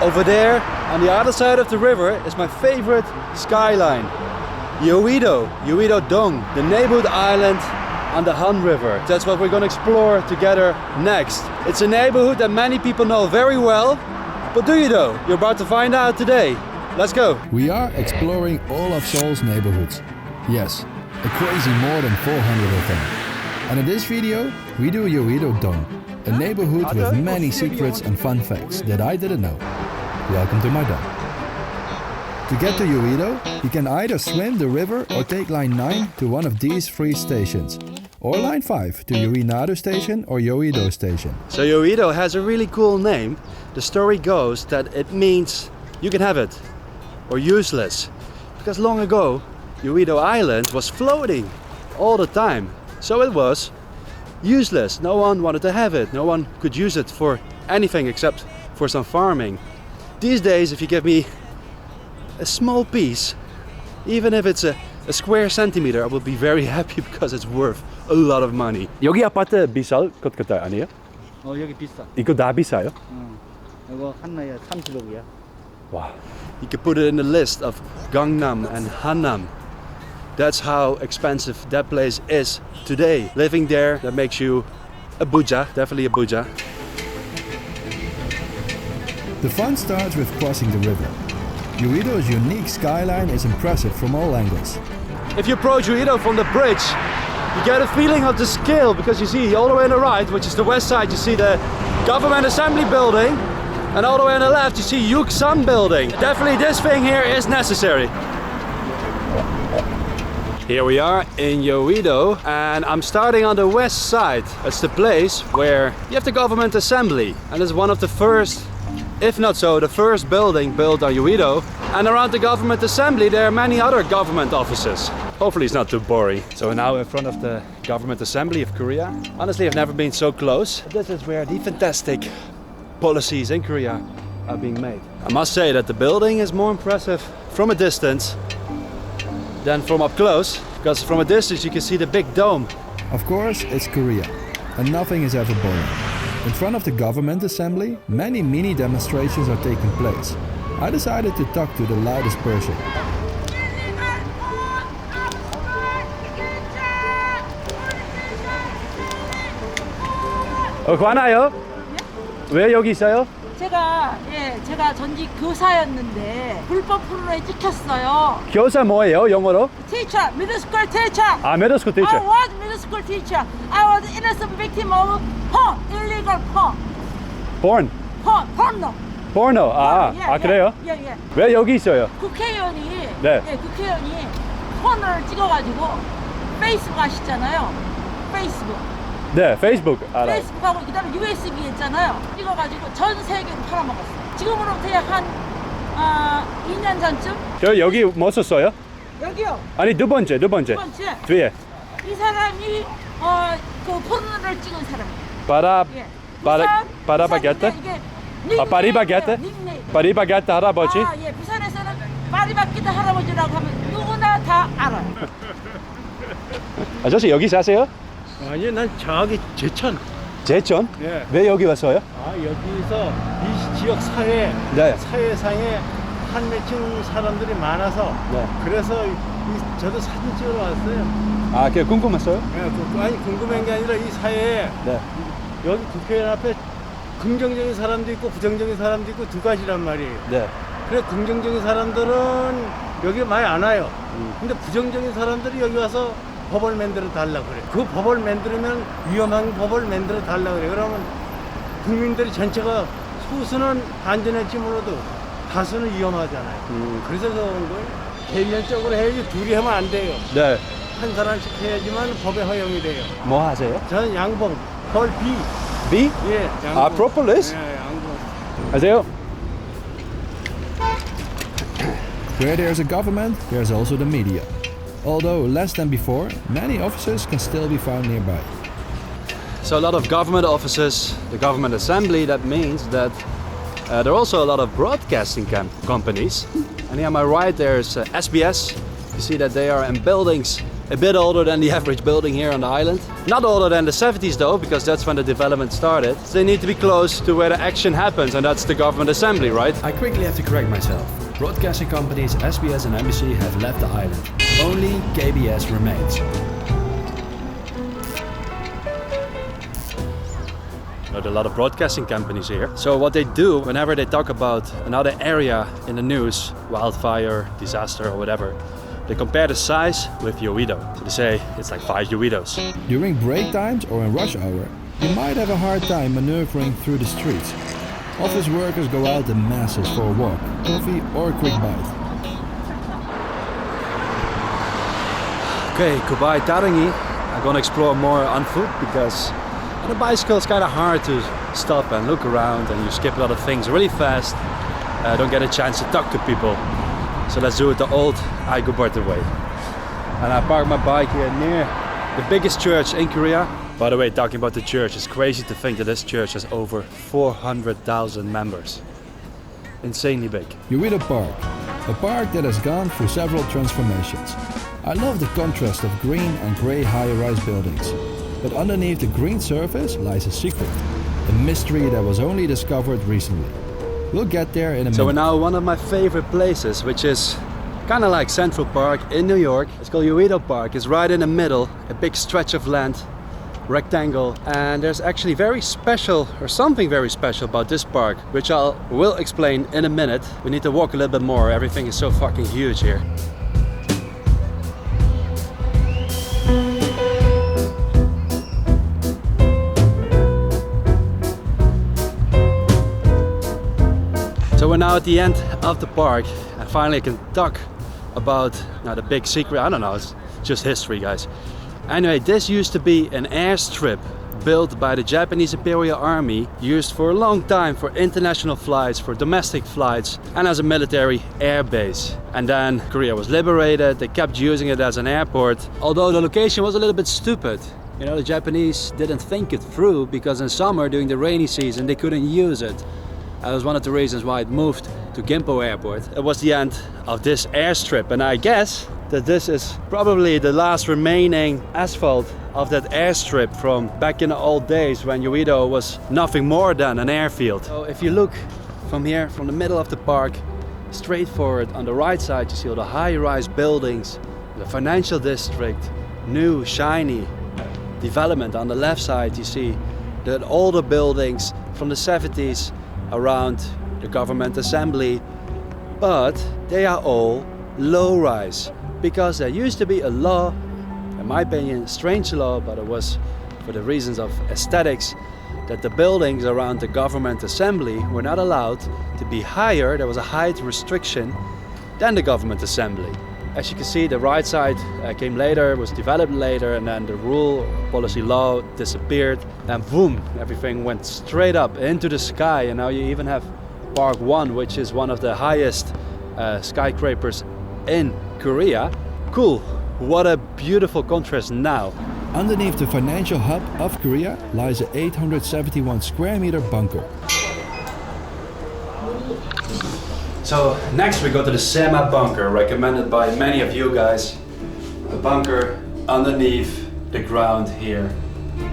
Over there, on the other side of the river, is my favorite skyline. Yoido, Yoido Dong, the neighborhood island on the Han River. That's what we're gonna explore together next. It's a neighborhood that many people know very well, but do you though? You're about to find out today. Let's go. We are exploring all of Seoul's neighborhoods. Yes, a crazy more than 400 of them. And in this video, we do Yoido Dong, a neighborhood with many secrets and fun facts that I didn't know. Welcome to my dome. To get to Yoido, you can either swim the river or take line 9 to one of these three stations, or line 5 to Yoinado station or Yoido station. So Yoido has a really cool name. The story goes that it means you can have it or useless. Because long ago, Yoido Island was floating all the time. So it was useless. No one wanted to have it. No one could use it for anything except for some farming. These days, if you give me a small piece, even if it's a, a square centimeter, I will be very happy because it's worth a lot of money. 여기 아파트 비쌀 것 같아 아니에요? 어 여기 비싸. 이거 다 비싸요? 이거 하나에 30억이야. Wow. You could put it in the list of Gangnam and Hanam. That's how expensive that place is today. Living there, that makes you a buja, definitely a buja. The fun starts with crossing the river. Yoido's unique skyline is impressive from all angles. If you approach Uido from the bridge, you get a feeling of the scale because you see all the way on the right, which is the west side, you see the government assembly building, and all the way on the left, you see Yuksan building. Definitely this thing here is necessary. Here we are in Yoido, and I'm starting on the west side. It's the place where you have the government assembly, and it's one of the first, if not so, the first building built on Yoido. And around the government assembly, there are many other government offices. Hopefully, it's not too boring. So now in front of the government assembly of Korea. Honestly, I've never been so close. This is where the fantastic policies in Korea are being made. I must say that the building is more impressive from a distance than from up close, because from a distance you can see the big dome. Of course, it's Korea, and nothing is ever boring. In front of the government assembly, many mini demonstrations are taking place. I decided to talk to the loudest person. 어, 관아요? 왜 여기 있어요? 제가 예 제가 전직 교사였는데 불법 포르노에 찍혔어요. 교사 뭐예요? 영어로? Teacher, middle school teacher. 아, 메더스쿨 I was middle school teacher. I was innocent victim of porn, illegal porn, Born. porn, porno. Porno. 아, 예, 아 예, 그래요? 예, 예. 왜 여기 있어요? 국회의원이 네. 예, 국회의원이 폰을 찍어가지고 페이스북 아시잖아요. 페이스북. 네, 페이스북 알아요. 페이스북하고 그다음에 USB 있잖아요. 찍어가지고 전 세계로 팔아먹었어요. 지금으로부터 약한 아, 2년 전쯤 저 여기 뭐 썼어요? 여기요. 아니 두 번째, 두 번째. 두 번째 뒤에. 이 사람이 어그 포르노를 찍은 사람이에요. 바라 예. 바라 부산- 바라바게트? 부산인데 이게 아, 파리바게트? 닉네임이에요, 닉네임. 바리바게트 할아버지. 아, 예. 부산에서는 파리바게트 할아버지라고 하면 누구나 다 알아요. 아저씨 여기 사세요? 아니 난 저기 제천. 제천? 예. 왜 여기 왔어요? 아 여기서 이 지역 사회 네. 사회상에 한매층 사람들이 많아서 네. 그래서 이, 이- 저도 사진 찍으러 왔어요. 아, 그게 궁금했어요? 예, 그- 아니 궁금한 게 아니라 이 사회에 네. 여기 국회의원 앞에 긍정적인 사람도 있고 부정적인 사람도 있고 두 가지란 말이에요. 네. 그래 긍정적인 사람들은 여기 많이 안 와요. 음. 근데 부정적인 사람들이 여기 와서 법을 만들어 달라 그래. 그 법을 만들면 위험한 법을 만들어 달라 그래. 그러면 국민들이 전체가 소수는 안전할지 몰라도 다수는 위험하잖아요. 음. 그래서 그런 거예요. 개인적으로 해야지 둘이 하면 안 돼요. 네. 한 사람씩 해야지만 법에 허용이 돼요. 뭐 하세요? 저는 양봉, 헐 B. B? 예, 양봉. 아, 프로폴리스? 예, 양봉. 하세요? Where there's a government, there's also the media. Although less than before, many offices can still be found nearby. So a lot of government offices, the government assembly, that means that uh, there are also a lot of broadcasting com- companies. And here on my right there's uh, SBS. You see that they are in buildings A bit older than the average building here on the island. Not older than the 70s though, because that's when the development started. So they need to be close to where the action happens, and that's the government assembly, right? I quickly have to correct myself. Broadcasting companies SBS and NBC have left the island. Only KBS remains. There are a lot of broadcasting companies here. So what they do whenever they talk about another area in the news, wildfire, disaster or whatever, they compare the size with Yoido. So they say it's like five Yoidos. During break times or in rush hour, you might have a hard time maneuvering through the streets. Office workers go out in masses for a walk, coffee or a quick bite. Okay, goodbye Tarangi. I'm gonna explore more on foot because on a bicycle it's kind of hard to stop and look around and you skip a lot of things really fast. Uh, don't get a chance to talk to people. So let's do it the old Aigubarta way. And I parked my bike here near the biggest church in Korea. By the way, talking about the church, it's crazy to think that this church has over 400,000 members. Insanely big. Ueda Park, a park that has gone through several transformations. I love the contrast of green and grey high-rise buildings. But underneath the green surface lies a secret, a mystery that was only discovered recently. We'll get there in a minute. So we're now one of my favorite places, which is kind of like Central Park in New York. It's called Uedo Park. It's right in the middle, a big stretch of land, rectangle, and there's actually very special or something very special about this park, which I will explain in a minute. We need to walk a little bit more. Everything is so fucking huge here. So we're now at the end of the park and finally I can talk about now the big secret. I don't know, it's just history guys. Anyway, this used to be an airstrip built by the Japanese Imperial Army, used for a long time for international flights, for domestic flights, and as a military air base. And then Korea was liberated, they kept using it as an airport, although the location was a little bit stupid. You know, the Japanese didn't think it through because in summer, during the rainy season, they couldn't use it. That was one of the reasons why it moved to Gimpo Airport. It was the end of this airstrip, and I guess that this is probably the last remaining asphalt of that airstrip from back in the old days when Uedo was nothing more than an airfield. So if you look from here, from the middle of the park, straight forward, on the right side you see all the high-rise buildings, the financial district, new, shiny development. On the left side you see the older buildings from the 70s around the government assembly, but they are all low rise because there used to be a law, in my opinion, strange law, but it was for the reasons of aesthetics that the buildings around the government assembly were not allowed to be higher, there was a height restriction than the government assembly. As you can see, the right side uh, came later, was developed later, and then the rule, policy law disappeared, and boom, everything went straight up into the sky. And now you even have Park 1, which is one of the highest uh, skyscrapers in Korea. Cool, what a beautiful contrast now. Underneath the financial hub of Korea lies a 871 square meter bunker. So next we go to the Sema bunker, recommended by many of you guys. A bunker underneath the ground here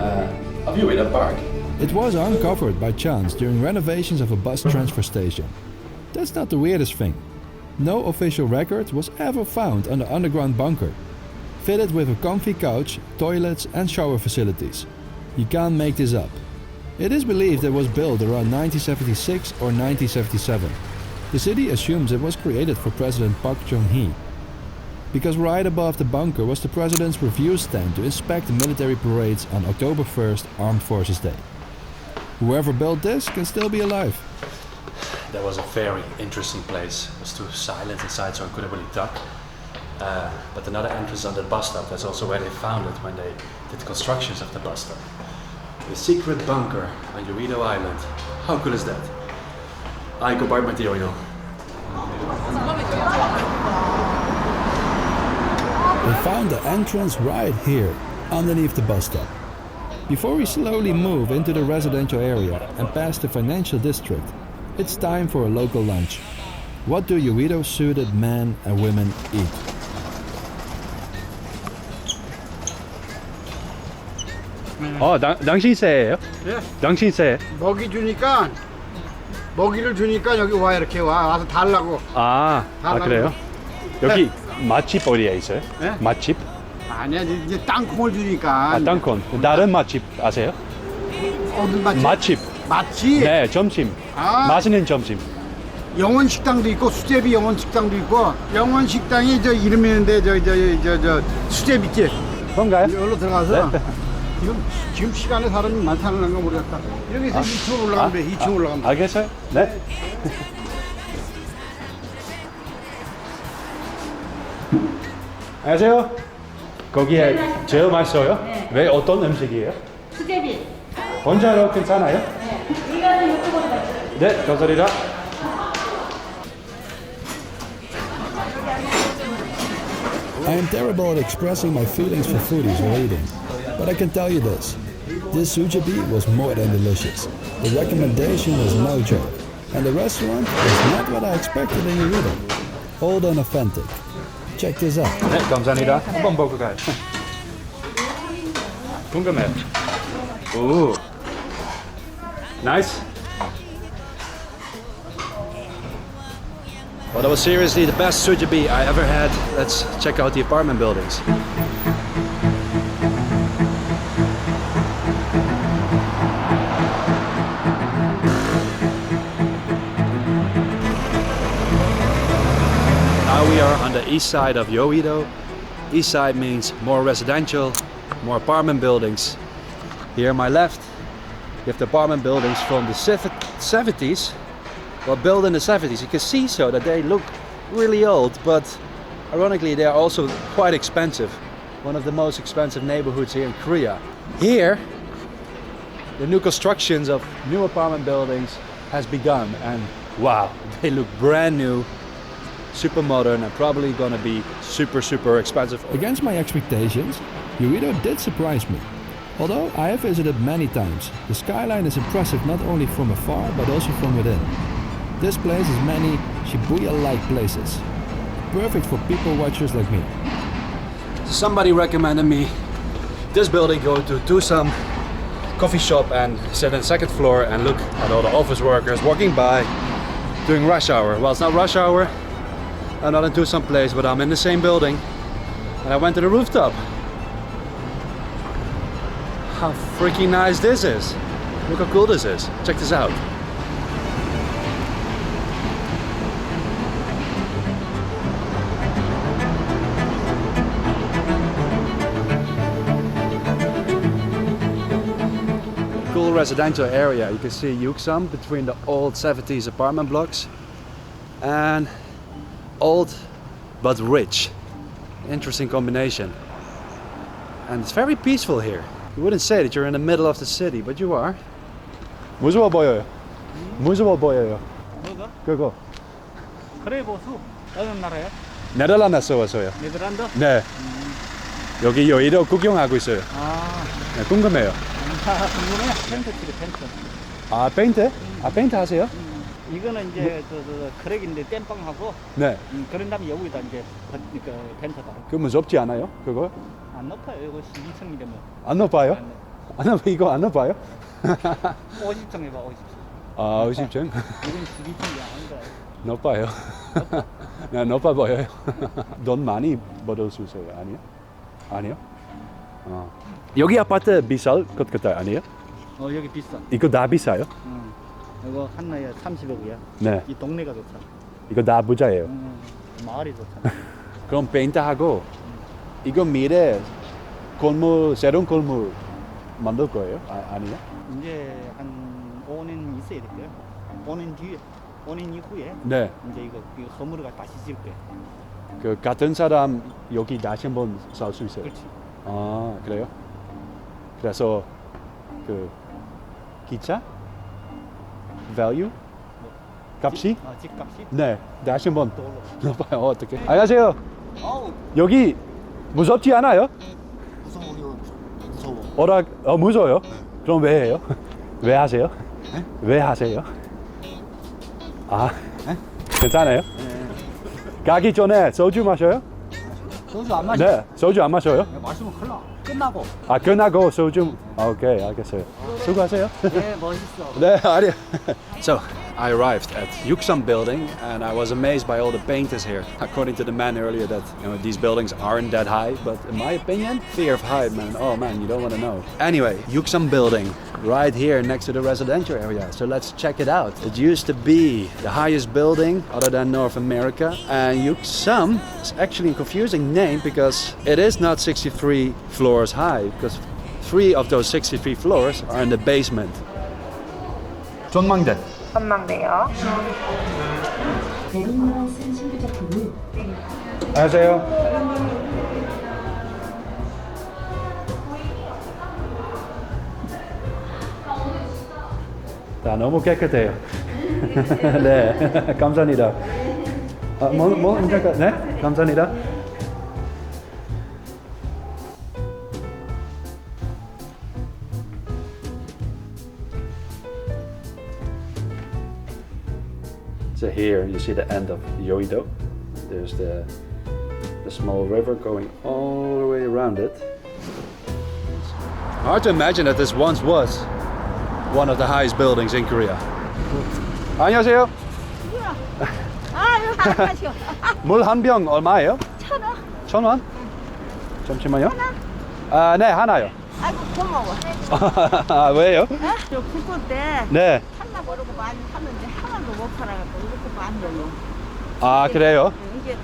uh, of Ueda Park. It was uncovered by chance during renovations of a bus transfer station. That's not the weirdest thing. No official record was ever found on the underground bunker, fitted with a comfy couch, toilets, and shower facilities. You can't make this up. It is believed it was built around 1976 or 1977. The city assumes it was created for President Park Chung-hee. Because right above the bunker was the president's review stand to inspect the military parades on October 1st, Armed Forces Day. Whoever built this can still be alive. That was a very interesting place. It was too silent inside, so I couldn't really talk. Uh, but another entrance on the bus stop, that's also where they found it when they did constructions of the bus stop. The secret bunker on Uedo Island. How cool is that? I go buy material. We found the entrance right here, underneath the bus stop. Before we slowly move into the residential area and past the financial district, it's time for a local lunch. What do Uedo suited men and women eat? 어, 낭, 낭신새예요? 예. 낭신새. 먹이 주니까 먹이를 주니까 여기 와 이렇게 와 와서 달라고. 아, 아 달라고. 그래요? 여기 맛집 어디에 있어요? 네? 맛집? 아니야 이제 땅콩을 주니까. 아, 땅콩. 다른 맛집 아세요? 어디 맛집? 맛집. 맛집. 네, 점심. 아. 맛있는 점심. 영원 식당도 있고 수제비 영원 식당도 있고 영원 식당이 저 이름이 있는데 저 저 저 저 수제비집 그런가요? 여기로 들어가서 네. 지금 지금 시간에 사람이 많다는 건 모르겠다. 여기서 2층 올라가면 돼. 2층 올라가면 돼. 알겠어요? 네. 안녕하세요. 거기에 제일 맛있어요? 왜 어떤 음식이에요? 수제비. 혼자로 괜찮아요? 네. 네, 감사합니다. I am terrible at expressing my feelings for foodies or eating, but I can tell you this. This sujabi was more than delicious. The recommendation was no joke, and the restaurant was not what I expected in Yehuda. Old and authentic. Check this out. 네, 감사합니다. 한번 보고 가요. 궁금해요. 오. Nice. Well, that was seriously the best sujabi I ever had. Let's check out the apartment buildings. Now we are on the east side of Yoido. East side means more residential, more apartment buildings. Here on my left, you have the apartment buildings from the 70s. Well, built in the 70s. You can see so that they look really old, but ironically, they are also quite expensive. One of the most expensive neighborhoods here in Korea. Here, the new constructions of new apartment buildings has begun, and wow, they look brand new, super modern, and probably gonna be super, super expensive. Against my expectations, Yehuda did surprise me. Although I have visited many times, the skyline is impressive not only from afar but also from within. This place has many Shibuya-like places, perfect for people watchers like me. Somebody recommended me this building go to some coffee shop and sit on second floor and look at all the office workers walking by during rush hour. Well, it's not rush hour. I'm not in Tucson place, but I'm in the same building. And I went to the rooftop. How freaking nice this is. Look how cool this is. Check this out. cool residential area. You can see Yuksam between the old 70s apartment blocks and old but rich. Interesting combination. And it's very peaceful here. You wouldn't say that you're in the middle of the city, but you are. 무서워 보여요. 무서워 보여요. 뭐가? 그거 그래 보수 어느 나라야? 네덜란드에서 왔어요. 네덜란드? 네. 여기 여의도 구경하고 있어요. 아, 네, 궁금해요. 아 궁금해. 텐트 치래 텐트. 아 페인트? 아 페인트 하세요? 이거는 이제 저, 저, 저 크랙인데 땜빵하고 네. 음, 그런 다음에 여기다 이제 버- 그 텐트다. 그 무섭지 않아요? 그거? 안 높아요. 이거 12층이래 뭐. 안 높아요? 안 높아 이거 안 높아요? 50층 해봐 50층. 아, 50층? 이건 12층이 아닌가. 높아요. 네, 높아 보여요. 돈 많이 벌을 수 있어요. 아니요? 아니요? 어. 여기 아파트 비쌀 것 같아요. 아니에요? 어 여기 비싸. 이거 다 비싸요? 응. 이거 한나에 30억이야. 네. 이 동네가 좋다. 이거 다 부자예요. 음, 마을이 좋다. 그럼 페인트하고 이거 미래 건물, 새로운 건물 만들 거예요? 아, 아니요? 이제 한 5년 있어야 될 거야. 5년 뒤에, 5년 이후에 네. 이제 이거 이거 건물을 다시 지을 거야. 그 같은 사람 여기 다시 한번 살 수 있어요. 그렇지. 아 그래요? 그래서 그 기차 value 값이 아, 집값이 네 다시 한번. 높아요 어떻게? 안녕하세요. 아우 여기 무섭지 않아요? 무서워 무서워. 오락 어 무서워요? 그럼 왜 해요? 왜 하세요? 왜 하세요? 아 괜찮아요? 가기 전에 소주 마셔요? 소주 안 마셔. 네 소주 안 마셔요? 마시면 큰일 나. 끝나고. 아 끝나고 소좀 오케이 알겠어요. 수고하세요. 네, 멋있어. 네, 아니야. so I arrived at Yuksam building and I was amazed by all the painters here. According to the man earlier that you know these buildings aren't that high, but in my opinion, fear of height, man. Oh man, you don't want to know. Anyway, Yuksam building right here next to the residential area. So let's check it out. It used to be the highest building other than North America and Yuksam is actually a confusing name because it is not 63 floors high because three of those 63 floors are in the basement. 전망대요. 안녕하세요. 자, 너무 깨끗해요. 네, 감사합니다. 아, 뭐, 뭐, 잠깐, 네, 감사합니다. here you see the end of Yoido. There's the the small river going all the way around it. Hard to imagine that this once was one of the highest buildings in Korea. 안녕하세요. 아유, 하시오. 물 한 병 얼마예요? 천 원. 천 원? 잠시만요. 아, 네, 하나요. 아이고, 고마워. 아, 왜요? 어? 저 국고 때 네. 팔라 모르고 많이 샀는데 하나도 못 팔아갖고 이렇게 많이. 아, 그래요? 이게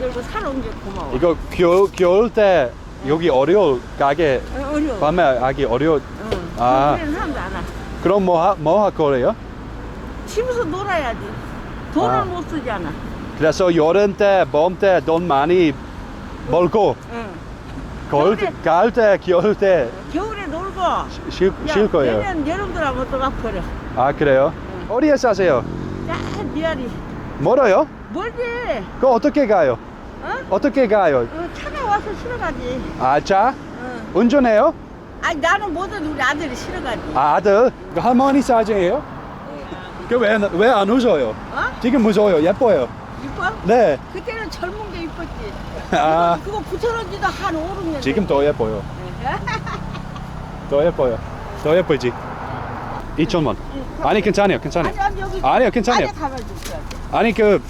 열고 사놓은 게 고마워. 이거 겨울, 겨울 때 여기 어려울 가게 어, 어려워. 밤에 하기 어려워. 응. 아. 우리는 사람도 안 와. 그럼 뭐, 하, 뭐할 거예요? 집에서 놀아야지. 돈을 아. 못 쓰잖아. 그래서 여름 때, 봄 때 돈 많이 벌고 응. 겨울, 겨울에- 가을 때, 겨울 때 겨울에 놀고. 쉴, 쉴 거예요. 내년 여름 들어가면 또 가버려. 아 그래요? 어디에 사세요? 자, 미아리. 멀어요? 멀지? 그 어떻게 가요? 어? 어떻게 가요? 어, 차가 와서 실어가지. 아 차? 응. 운전해요? 아니, 나는 뭐든 우리 아들이 실어가지. 아, 아들? 그 할머니 사진이에요? 그왜왜 안 웃어요? 어? 지금 무서워요. 예뻐요. 이뻐? 네. 그때는 젊은 게 이뻤지. 아 그거 붙여놓은 지도 한 5, 6년. 지금 더 예뻐요. 더 예뻐요. 더 예쁘지? 2천 원. 아니 괜찮아요. 괜찮아요. 아니, 아니, 여기. 아니요, 괜찮아요. 안에. 아니 그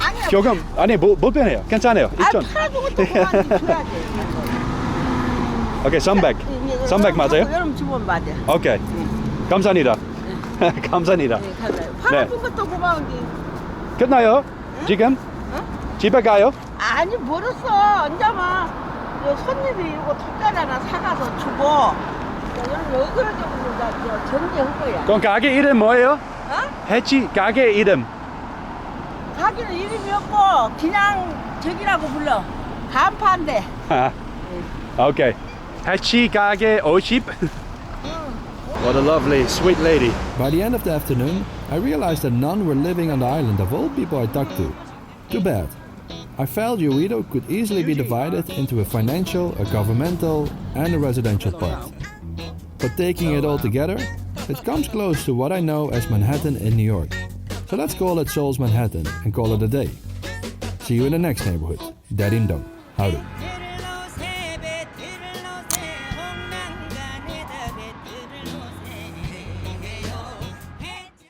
아니야. 교금 아니 뭐 불편해요. 괜찮아요. 아, 2천. 팔아주고 또 그만 줘야지. 오케이 300. 300 맞아요? 여름 주면 맞아. 오케이. 감사합니다. 감사합니다. 네, 감사해요. 팔아준 것도 고마운데. 끝나요? 지금? 집에 가요? 아니, 멀었어. 언제만 손님이 이거 톱갈 하나 사가서 주고. 여름 어그러져서 저 전제한 거야. 그럼 가게 이름 뭐예요? 어? 해치 가게 이름. 가기는 이름이 없고 그냥 저기라고 불러. 간판대. 오케이. 해치 가게 50. What a lovely, sweet lady. By the end of the afternoon, I realized that none were living on the island of all people I talked to. Too bad. I felt Uedo could easily be divided into a financial, a governmental, and a residential part. But taking it all together, it comes close to what I know as Manhattan in New York. So let's call it Seoul's Manhattan and call it a day. See you in the next neighborhood, Dadin Dong. Howdy.